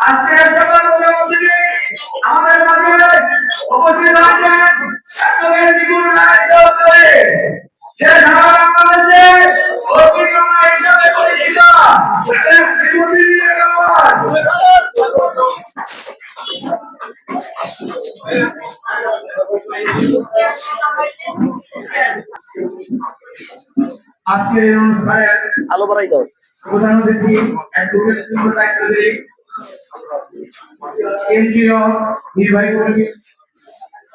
আজকে সবার মুখ্যমন্ত্রী আমাদের মাঝে উপস্থিত আছেন একজন নিপুণ রাজ্য করে যে সারা বাংলাদেশে অভিজ্ঞতা হিসাবে পরিচিত। আজকের অনুষ্ঠানে আলো বাড়াই দাও। প্রধান অতিথি কেন্দ্রীয় নির্বাহী কমিটির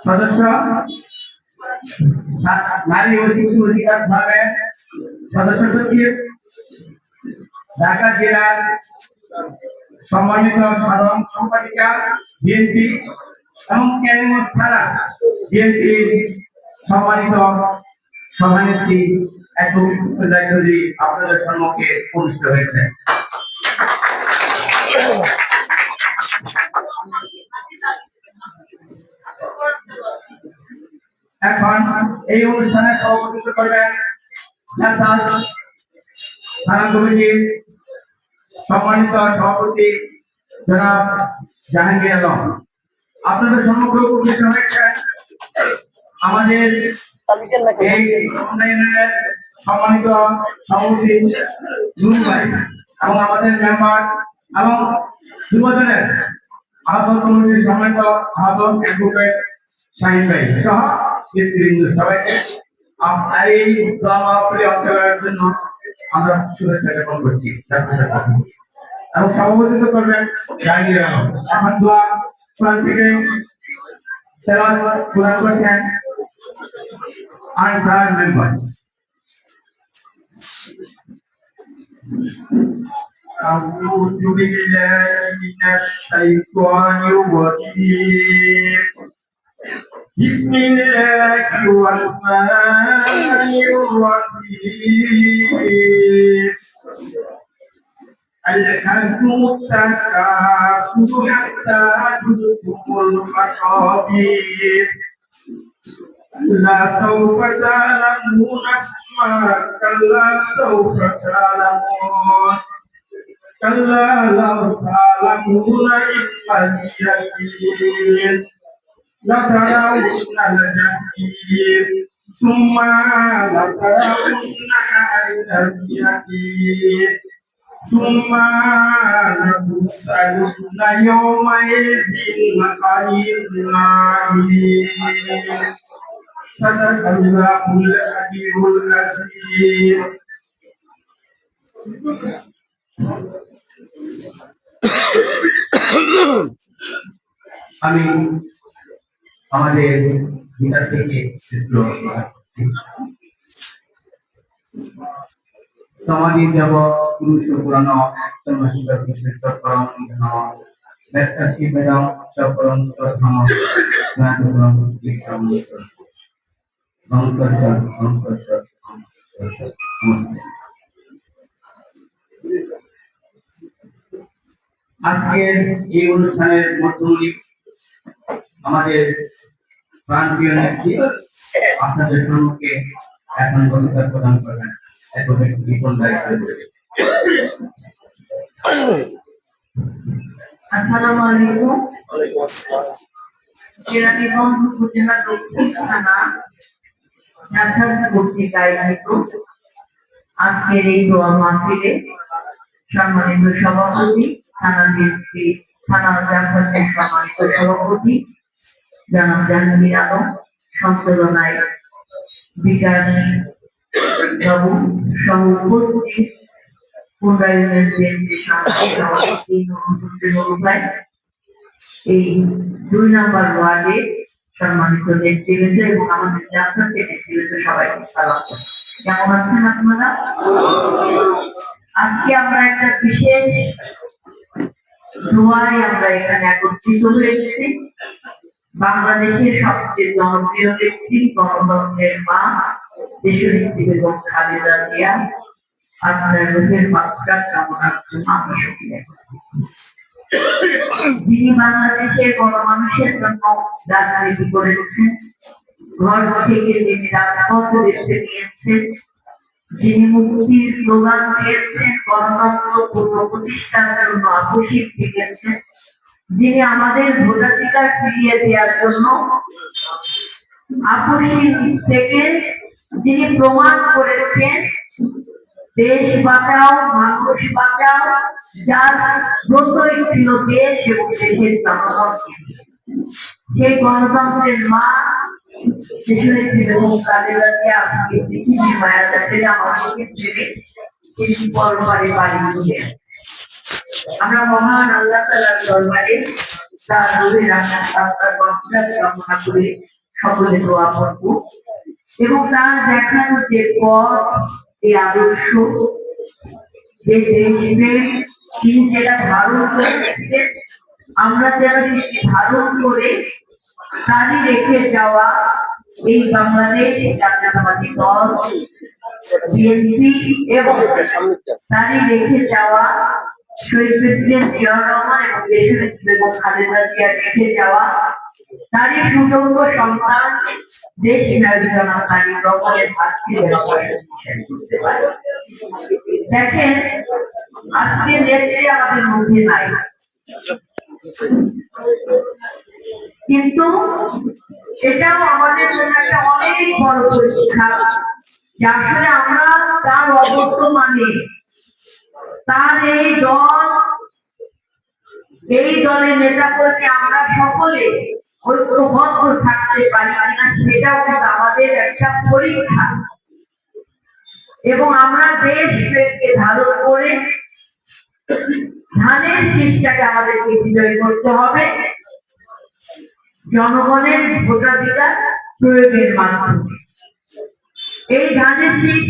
সদস্য নারী ও শিশু অধিকার বিভাগের সদস্য সচিব, ঢাকা জেলার সম্মানিত সাধারণ সম্পাদিকা বিএনপি এবং থানা বিএনপির সম্মানিত সভানেত্রী আপনাদের সম্মুখে উপস্থিত হয়েছে। এখন এই অনুষ্ঠানে সভাপতিত্ব করবেন থানা কমিটির সম্মানিত সভাপতি জনাব জাহাঙ্গীর আলম। আপনাদের সম্মুখে উপস্থিত হয়েছেন আমাদের এই উন্নয়নের সম্মানিত সভাপতি ভাই এবং আমাদের মেম্বার এবং যুবদলের আহ্বান কমিটির সম্মানিত আহ্বান অ্যাডভোকেট ভাই সহ নেতৃবৃন্দ সবাইকে আপ- এই দোয়া মাহফিলে অংশগ্রহণের জন্য আমরা শুভেচ্ছা জ্ঞাপন করছি রাস্তার পক্ষে। এবং সভাপতিত্ব করবেন জাহাঙ্গীর আলম এখন দোয়া কোরআন থেকে তেলাওয়াত কোরআন করছেন আনসার মেম্বার أعوذ بالله من الشيطان الرجيم بسم الله الرحمن الرحيم. ألهاكم التكاثر حتى زرتم المقابر لا سوف تعلمون ثم كلا سوف تعلمون. كلا لو تعلمون علم اليقين. لترون الجحيم ثم لترون عين اليقين ثم لتسألن يومئذ عن النعيم صدق الله العلي العظيم আমি আমাদের গীতা থেকে শ্লোক পড়ছি। সমাধি দেব পুরুষ পুরাণ সন্ন্যাসী বিশিষ্ট পরম ধন ব্যক্তি বেদম সপরম প্রথম জ্ঞানপরম বিক্রম অঙ্কর্ষ অঙ্কর্ষ আজকের এই অনুষ্ঠানের মধ্যমণি আমাদের নেত্রী আপনাদের সম্মুখে এখন প্রদান করবেন। এখন একটু বিপন দায়িত্ব রয়েছে আসসালামু আলাইকুম। ওয়ালাইকুম আসসালাম। কেরানীগঞ্জ উপজেলা দক্ষিণ থানা ঢাকার পত্রিকায় আয়োজিত আজকের এই দোয়া মাহফিলে সম্মানিত সভাপতি থানা নেত্রী থানা সম্মানিত সভাপতি জনাব জাহাঙ্গীর আলম সঞ্চালনায় বিকাশ বাবু সহ উপস্থিত উন্নয়নের বিএনপি সাংসদ সভাপতি নুরুল হোসেন নুরু ভাই এই দুই নম্বর ওয়ার্ডে সম্মানিত নেতৃবৃন্দ এবং আমাদের জাতীয় নেতৃবৃন্দ সবাইকে সালাম। কেমন আছেন আপনারা? আজকে আমরা একটা বিশেষ দোয়ায় আমরা এখানে একত্রিত হয়েছি। বাংলাদেশের সবচেয়ে জনপ্রিয় ব্যক্তি গণতন্ত্রের মা দেশনেত্রী বেগম খালেদা জিয়া। আপনার রোগের মাত্রা কামনার জন্য আমরা সক্রিয় যিনি বাংলাদেশের গণমানুষের জন্য রাজনীতি ঘর থেকে রাজপথ নিয়েছেন, যিনি মুক্তির স্লোগান দিয়েছেন, গণতন্ত্র পুনঃপ্রতিষ্ঠার জন্য আকস্মিক দিয়েছেন যিনি আমাদের ভোটাধিকার ফিরিয়ে দেওয়ার জন্য আকস্মিক থেকে যিনি প্রমাণ করেছেন, দেশ বাঁচাও, মানুষ বাঁচাও, যার প্রত্যয় ছিল দেশ এবং দেশের জনগণকে সেই গণতন্ত্রের মা সেখানে এবং কালেরাকে আজকে পৃথিবীর মায়া যাতে আমাদেরকে ছেড়ে তিনি পরপারে বাড়ি দিয়ে আমরা মহান আল্লাহ দরবারে তার গঠন কামনা করে সকলে দোয়া করব। এবং তার দেখানো যে পথ, এই আদর্শ, যে দেশপ্রেম তিনি যেটা ধারণ করেছিলেন আমরা সেটি ধারণ করে তারই রেখে যাওয়া এই বাংলাদেশ জাতীয়তাবাদী দল, বিএনপি এবং তারই রেখে যাওয়া খালেদা জিয়া রেখে যাওয়া সুযোগ্য সন্তান দেশ রকমের পারে। দেখেন, আজকে নেত্রী আমাদের মধ্যে নাই। কিন্তু এটাও আমাদের জন্য একটা অনেক বড় পরীক্ষা। যে আসলে আমরা তার অবর্তমানে তার এই দল, এই দলের নেতা কর্মী আমরা সকলে ঐক্যবদ্ধ থাকতে পারি কিনা সেটাও কিন্তু আমাদের একটা পরীক্ষা। এবং আমরা দেশ ধারণ করে ধানের শীষটাকে আমাদেরকে বিজয় করতে হবে। জনগণের ভোটাধিকার প্রয়োগের মাধ্যমে। এই ধানের শীষ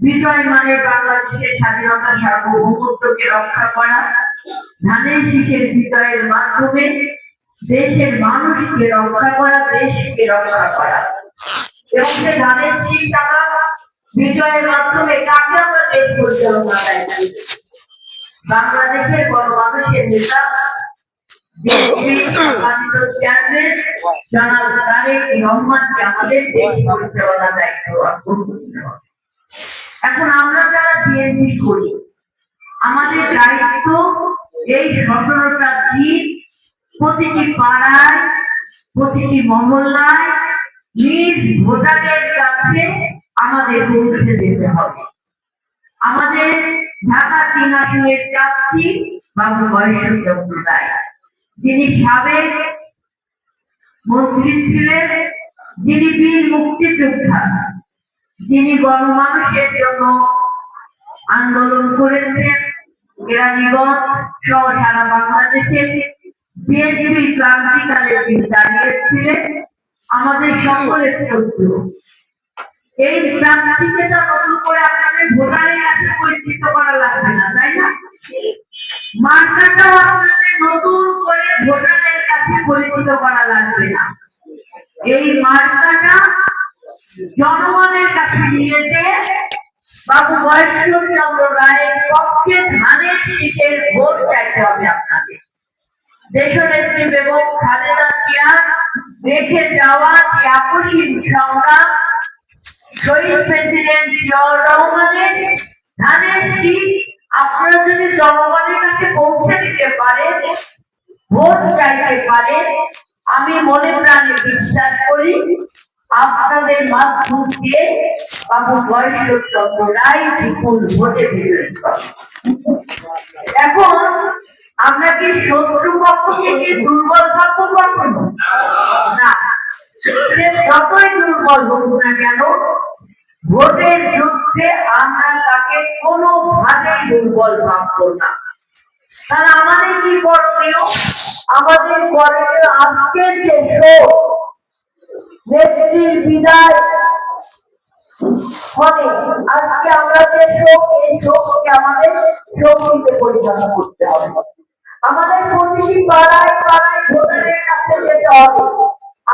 বিজয় মানে বাংলাদেশের স্বাধীনতা সার্বভৌমত্বকে রক্ষা করা, ধানের শীষের বিজয়ের মাধ্যমে দেশের মানুষকে রক্ষা করা, দেশকে রক্ষা করা এবং সে ধানের শীষ আমরা বিজয়ের মাধ্যমে কাকে আমরা দেশ পরিচালনা দায়িত্ব বাংলাদেশের বড় মানুষের নেতা জনাব তারেক রহমানকে আমাদের দেশ পরিচালনা দায়িত্ব অর্পণ করতে হবে। এখন আমরা যারা বিএনপি করি, আমাদের দায়িত্ব এই সতেরোটা দিন প্রতিটি পাড়ায়, প্রতিটি মহল্লায় নিজ ভোটারের কাছে আমাদের পৌঁছে দিতে হবে। আমাদের ঢাকা তিন প্রার্থী বাবু বয়স চন্দ্র যিনি সাবেক মন্ত্রী ছিলেন, যিনি বীর মুক্তিযোদ্ধা। যিনি গণমানুষের জন্য আন্দোলন করেছেন সহ সারা বাংলাদেশে বিএনপি ক্রান্তিকালে তিনি দাঁড়িয়েছিলেন। আমাদের সকলের চরিত্র এই প্রার্থীকে তো নতুন করে আপনাদের ভোটারের কাছে পরিচিত করা লাগবে না, তাই না? মার্কাটাও আপনাদের নতুন করে ভোটারের কাছে পরিচিত করা লাগবে না। এই মার্কাটা জনগণের কাছে নিয়েছে। বাবু বয়সচন্দ্র রায়ের পক্ষে ধানের শীষের ভোট চাইতে হবে আপনাকে। দেশনেত্রী বেগম খালেদা রেখে যাওয়া যে সংগ্রাম, শহীদ প্রেসিডেন্ট জিয়াউর রহমানের ধানের শীষ আপনারা যদি জনগণের কাছে পৌঁছে দিতে পারেন ভোট চাইতে পারেন আমি মনে প্রাণে বিশ্বাস করি আপনাদের মাধ্যম দিয়ে বাবু চন্দ্র রায় বিপুল ভোটে এখন আমরা কি শত্রু পক্ষকে কি দুর্বল ভাববো কখনো? না। যতই দুর্বল হোক না কেন, ভোটের যুদ্ধে আমরা তাকে কোনোভাবেই দুর্বল ভাববো না। তাহলে আমাদের কি করণীয় আমাদের করণীয় আজকের যে শোক নেত্রীর বিদায় হবে। আজকে আমরা যে শোক, এই শোককে আমাদের শক্তিতে পরিচালনা করতে হবে। আমাদের প্রতিটি পাড়ায় পাড়ায় ভোটারের কাছে যেতে হবে।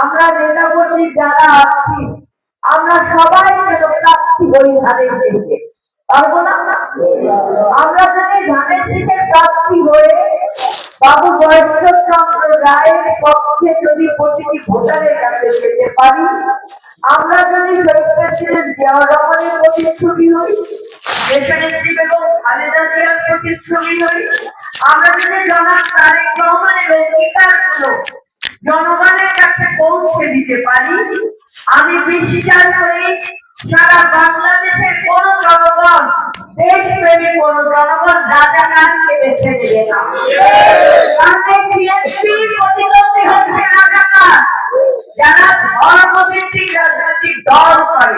আমরা নেতা কর্মী যারা আছি, আমরা সবাই যেন প্রার্থী হই ধানের দিকে পারব না? আমরা যদি ধানের দিকে প্রার্থী হয়ে বাবু বৈষ্ণবচন্দ্র রায়ের পক্ষে যদি প্রতিটি ভোটারের কাছে যেতে পারি, আমরা যদি শহীদ প্রেসিডেন্ট জিয়াউর রহমানের প্রতিচ্ছবি হই জনগণের কাছে পৌঁছে দিতে পারি, আমি বিশ্বাস করি সারা বাংলাদেশের কোন জনগণ, দেশপ্রেমী কোন জনগণ রাজাকারকে বেছে নেবে না। হচ্ছে যারা ধর্মভিত্তিক রাজনৈতিক দল করে,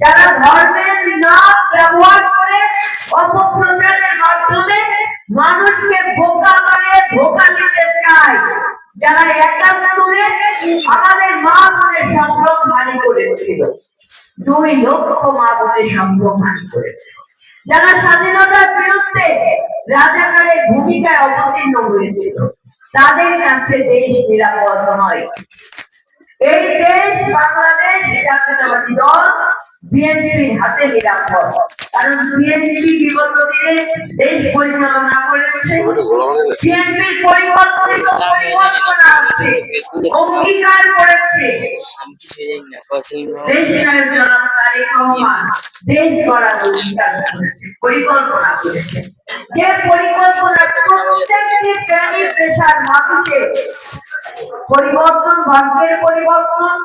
যারা ধর্মের নাম ব্যবহার করে অপপ্রচারের মাধ্যমে মানুষকে ধোকা দিতে চায়, যারা একাত্তরে আমাদের মা বোনের সম্ভ্রম হানি করেছিল। দুই লক্ষ মা বোনের সম্ভ্রম হানি করেছিল যারা স্বাধীনতার বিরুদ্ধে রাজাকারের ভূমিকায় অবতীর্ণ হয়েছিল, তাদের কাছে দেশ নিরাপদ নয়। এই দেশ বাংলাদেশ জাতীয়তাবাদী দল বিএনপির হাতে নিরাপদ। কারণ বিএনপি বিগত দিনে দেশ পরিচালনা করেছে, বিএনপির পরিকল্পনা আছে, অঙ্গীকার করেছে পরিকল্পনা করেছে যে পরিকল্পনা প্রত্যেকটি পেশার পরিবর্তন ভাগ্যের পরিবর্তন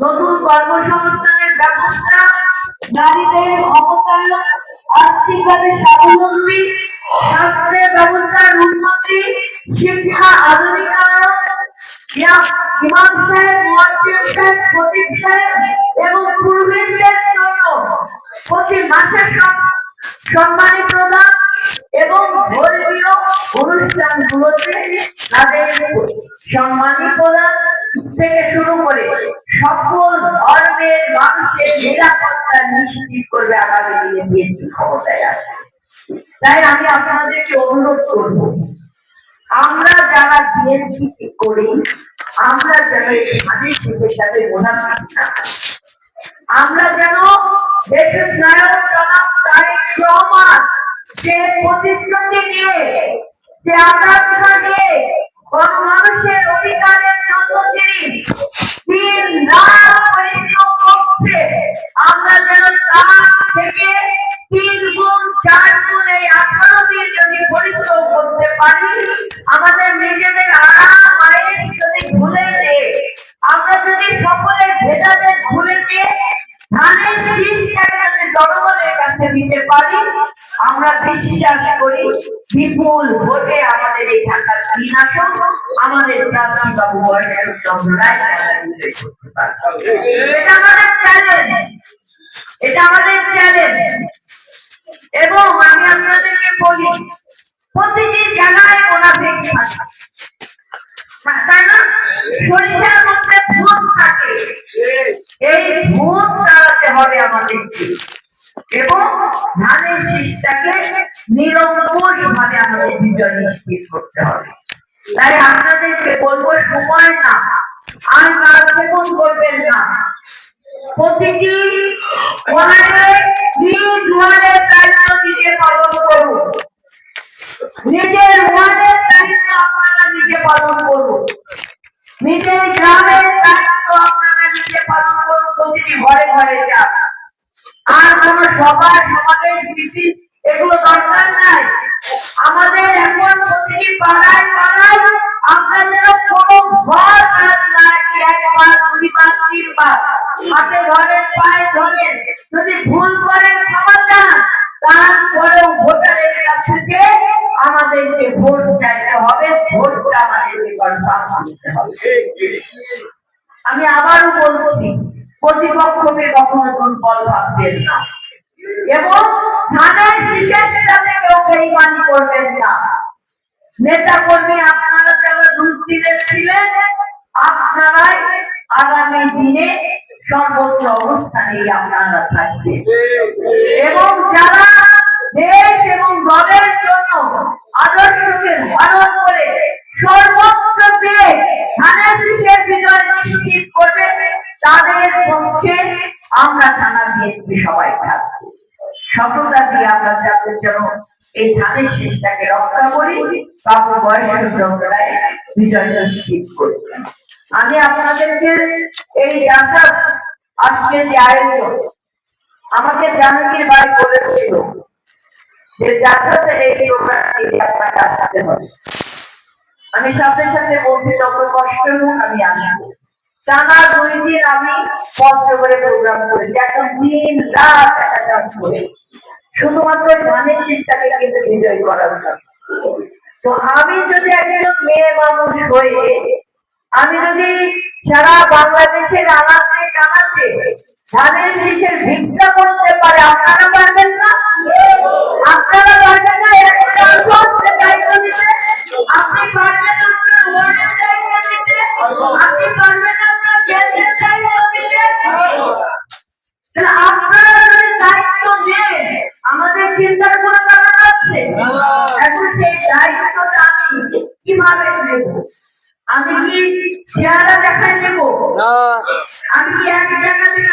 নতুন কর্মসংস্থানের ব্যবস্থা নারীদের ক্ষমতায়ন আর্থিকভাবে স্বাবলম্বী স্বাস্থ্যের ব্যবস্থার উন্নতি শিক্ষা, আধুনিকায়ন সম্মানী প্রদান এবং ধর্মীয় অনুষ্ঠানগুলোতে তাদের সম্মানী প্রদান থেকে শুরু করে সকল ধর্মের মানুষের নিরাপত্তা নিশ্চিত করবে আগামী দিনে তাই আমি আপনাদেরকে অনুরোধ করব আমরা যারা বিএনপি করি, আমরা এই স্বাধীন দেশের সাথে মোনাফিক না। আমরা যেন দেশের নায়ক জনাব তারেক রহমান, যে প্রতিশ্রুতি নিয়ে, যে আকাঙ্ক্ষা নিয়ে মানুষের অধিকারের জন্য তিনি দিন পরিশ্রম করছে। আমরা যেন তার থেকে তিন চার গুণ এই আঠারো যদি পরিশ্রম করতে পারি, আমাদের নিজেদের আরাম আয়ের যদি ভুলে আমরা যদি সকলের ভেদাভেদ ভুলে দিয়ে ধানের শীষটা যাতে জনগণের কাছে দিতে পারি, আমরা বিশ্বাস করি, বিপুল ভোটে আমাদের এই ঢাকার তিন আমাদের প্রার্থী বাবু। এটা আমাদের চ্যালেঞ্জ এটা আমাদের চ্যালেঞ্জ এবং আমি আপনাদেরকে বলি, প্রতিটি জায়গায় মোনাফিক থাকে তাই না সরিষার মধ্যে ভূত থাকে। এই ভূত তাড়াতে হবে আমাদেরকে এবং ধানের শীষটাকে নিরঙ্কুশ ভাবে আমাদের বিজয় নিশ্চিত করতে হবে। তাই আপনাদেরকে বলব, সময় না। আর কার্যক্রম করবেন না। প্রতিটি ওয়ার্ডে নিজ ওয়ার্ডের দায়িত্ব নিজে পালন করুন। নিজের দায়িত্ব আপনারা পালন করুন। নিজের গ্রামের আপনারা নিজে পালন করুন, প্রতিটি ঘরে ঘরে যান। আর কোন সবার সমাবেশ মিছিল এগুলো দরকার নাই। আমাদের এখন প্রতিটি পাড়ায় পাড়ায় যেন কোনো ঘর বাদ না রাখি একবার, দুইবার, তিনবার। হাতে ধরেন, পায়ে ধরেন, যদি ভুল করেন ক্ষমা চান তারপরেও আমি আবারও বলছি, প্রতিপক্ষকে কখনো দুর্বল ভাববেন না। এবং ধানের বিশেষ সাথে কেউ বেইমানি করবেন না। নেতা কর্মী আপনারা যারা দুর্দিনে ছিলেন আপনারাই আগামী দিনে সর্বোচ্চ অবস্থানে আপনারা থাকবেন। এবং যারা দেশ এবং দলের জন্য আদর্শকে ধারণ করে সর্বোচ্চ ধানের বিজয় করবে, তাদের পক্ষে আমরা থানা সবাই থাকব। সততা দিয়ে আমরা যাদের যেন এই ধানের শেষটাকে রক্ষা করি, বাবু বয়স চন্দ্রায় বিজয় নিশ্চিত করি। আমি আপনাদেরকে এই যাত্রা আজকে যে আয়োজন, আমাকে জাহাঙ্গীর ভাই বলেছিল যে যাত্রাতে এই আপনাকে আসতে হবে। আমি সাথে সাথে বলছি যত কষ্ট হোক, আমি আসব। টানা দুই দিন আমি কষ্ট করে প্রোগ্রাম করেছি। এখন দিন রাত একটা কাজ করে। শুধুমাত্র ধানের শীতটাকে কিন্তু বিজয় করার জন্য। তো আমি যদি একজন মেয়ে মানুষ হয়ে, আমি যদি সারা বাংলাদেশের আনাচে কানাচে ধানের শীষের ভিক্ষা করতে পারে আপনারা পারবেন না? আপনারা পারবেন না? একটা অংশে দায়িত্ব দিতে আপনি পারবেন আপনার ওয়ার্ডের দায়িত্ব দিতে আপনি পারবেন আপনার কেন্দ্রের দায়িত্ব দিতে আপনারা যদি দায়িত্ব নেন আমাদের চিন্তার কোনো কারণ আছে? এখন সেই দায়িত্বটা আমি কীভাবে নেব? আমি কি চেহারা দেখায় নেব? আমি কি এক জায়গা থেকে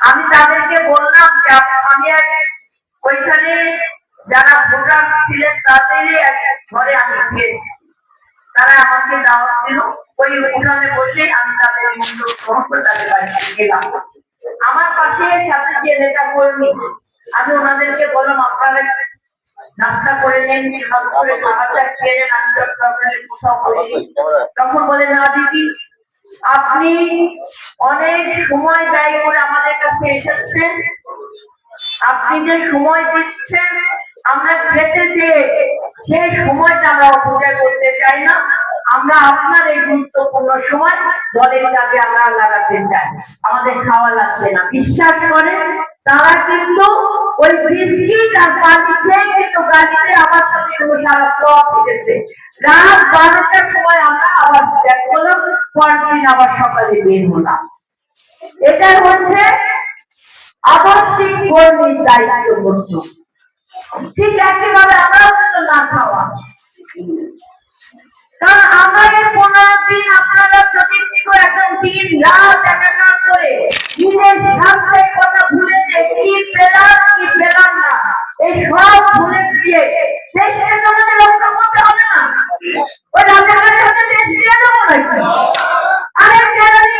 আমি তাদেরকে বললাম যে, আমি ওইখানে যারা ভোটার ছিলেন তাদেরই এক ঘরে আমি খেয়েছি তারা আমাকে দাওয়াত দিল। ওই উঠানে বসে আমি তাদের মূল্য গ্রহণ করে তাদের বাড়িতে গেলাম। আমার পাশে সাথে যে নেতা কর্মী। আমি ওনাদেরকে বললাম আপনারা নাস্তা করে নেন করে খাবারটা খেয়ে নেন আমি আপনাদের কোথাও করিনি তখন বলে না দিদি আপনি অনেক সময় ব্যয় করে আমাদের কাছে এসেছেন। আপনি যে সময় দিচ্ছেন আমরা খেতে যে সেই সময়টা আমরা অপচয় করতে চাই না। আমরা আপনার এই গুরুত্বপূর্ণ সময় দলের কাজে আমরা লাগাতে চাই। আমাদের খাওয়া লাগছে না। বিশ্বাস করে তারা কিন্তু ওই বিস্কিট আর পানি খেয়ে কিন্তু গাড়িতে আবার সাথে সারা পথ রাত বারোটার সময় আমরা আবার ব্যাক করলাম পরের দিন আবার সকালে বের হলাম। এটা হচ্ছে আবাসিক কর্মীর দায়িত্ব বস্তু ঠিক একইভাবে আমরাও কিন্তু না খাওয়া। এই পনেরো দিন আপনারা প্রতিনিধিত্ব একদম দিন রাত একাকার করে নিজের স্বাস্থ্যের কথা ভুলে যে কি পেলাম কি পেলাম না। এই সব ভুলে দিয়ে দেশকে রক্ষা করতে হবে না। ওই নাকি আরে জেনারেল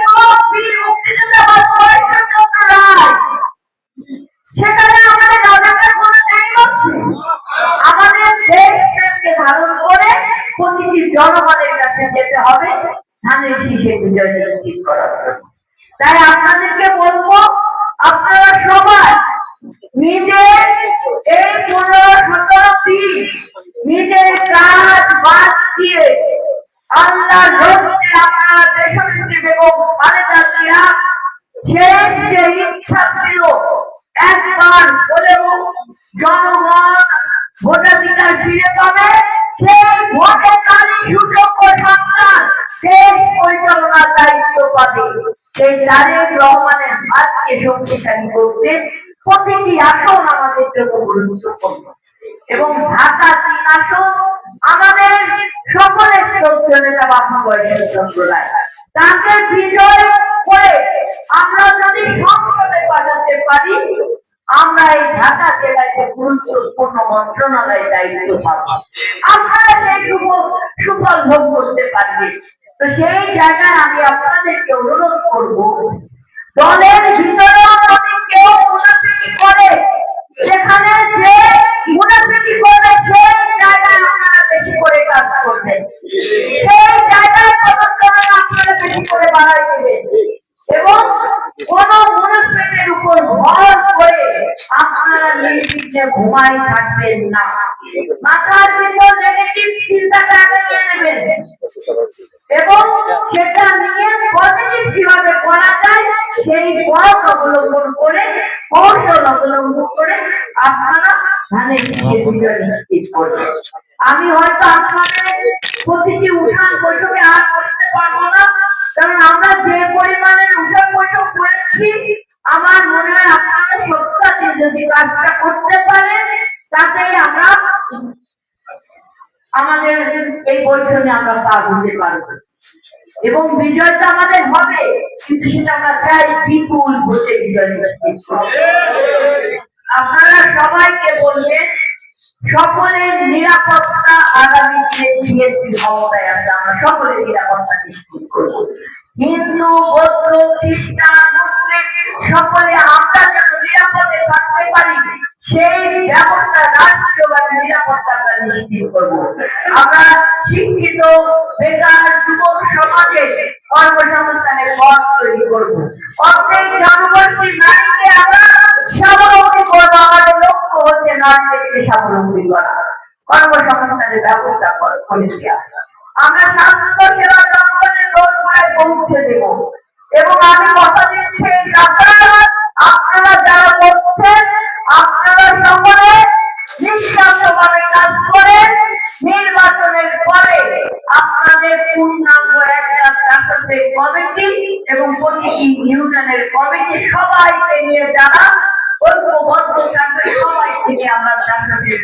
সেই তারেক রহমানের হাতকে শক্তিশালী করতে প্রতিটি আসন আমাদের জন্য গুরুত্বপূর্ণ। এবং ঢাকা তিন আসন আমাদের সকলের শ্রদ্ধ নেতা বাবু বয়সের রায় তাকে বিজয় করে আমরা যদি সংসদে পাঠাতে পারি, আমরা এই ঢাকা জেলায় গুরুত্বপূর্ণ মন্ত্রণালয়ের দায়িত্ব পাবো। আপনারা সেই সুফল ভোগ করতে পারবে তো সেই জায়গায় আমি আপনাদেরকে অনুরোধ করব, দলের ভিতরে যদি কেউ মুনাফিকি করে, সেখানে যে মুনাফিকি করবে, সেই জায়গায় আপনারা বেশি করে কাজ করবেন। সেই জায়গায় সদস্যরা আপনারা বেশি করে বাড়াই দেবেন। এবং কোন মুনাফিকের উপর ভর করে আপনারা নির্বিঘ্নে ঘুমাই থাকবেন না। মাথার ভিতর নেগেটিভ চিন্তাটা নিয়ে নেবেন? এবং সেটা নিয়ে পজিটিভ কীভাবে করা যায় সেই পথ অবলম্বন করে কৌশল অবলম্বন করে আপনারা হ্যাঁ, আমি হয়তো আপনাদের প্রতিটি উঠান বৈঠকে আর করতে পারব না কারণ আমরা যে পরিমাণের উঠান বৈঠক করেছি আমার মনে হয় আপনারা সত্যি যদি কাজটা করতে পারেন তাতে আমরা আমাদের এই বৈঠকে আমরা পা দিতে পারব। এবং বিজয়টা আমাদের হবে। কিন্তু সেটা আমরা চাই বিপুল ভোটে বিজয় আপনারা সবাইকে বলবেন, সকলের নিরাপত্তা আগামী বিএনপি ক্ষমতায় আছে, আমরা সকলের নিরাপত্তা নিশ্চিত করব। হিন্দু, বৌদ্ধ, খ্রিস্টান, মুসলিম, সকলে আমরা যেন নিরাপদে থাকতে পারি। শিক্ষিত, বেকার যুবক সমাজে কর্মসংস্থানের পথ তৈরি করব। অর্ধেক জনগোষ্ঠী নারীকে আমরা স্বাবলম্বী করব। আমাদের লক্ষ্য হচ্ছে নারীদেরকে স্বাবলম্বী করা। কর্মসংস্থানের ব্যবস্থা করে আমরা স্বাস্থ্য সেবা জনগণের পৌঁছে দেব। এবং আমি কথা দিচ্ছি এই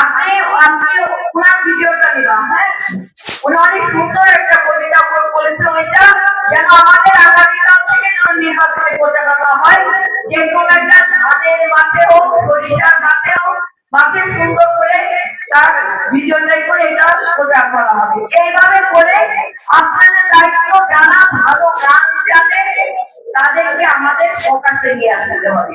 আপনি আপনি ওনার ভিডিওটা নিলাম হ্যাঁ উনি অনেক সুন্দর একটা কবিতা বলেছে ওইটা যেন আমাদের আগামীকাল থেকে যেন নির্বাচনে পতাকা হয় যে কোনো একটা ধানের মাঠে হোক সরিষার মাঠে হোক মাঠে সুন্দর করে তার ভিডিওটাই করে এটা প্রচার করা হবে এইভাবে করে আপনাদের দায়িত্ব যারা ভালো গান জানে তাদেরকে আমাদের ফোকাসে নিয়ে আসতে হবে।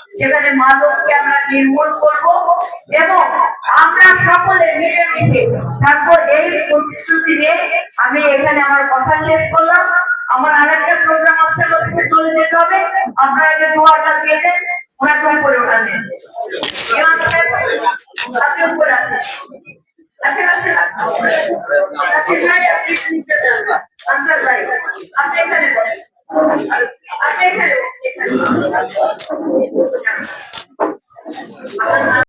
সেখানে মাদককে আমরা নির্মূল করব এবং আমরা সকলে মিলেমিশে থাকব এই প্রতিশ্রুতি নিয়ে আমি এখানে আমার কথা শেষ করলাম। আমার আরেকটা প্রোগ্রাম আছে ওখানে চলে যেতে হবে। আপনারা যে দোয়াটা দিয়ে দেন ওরা কম করে ওঠানে আপনি উপরে আছেন আপনি আপনি আপনি আপনি এখানে বসেন। আপনি এখানে বসেন, এখানে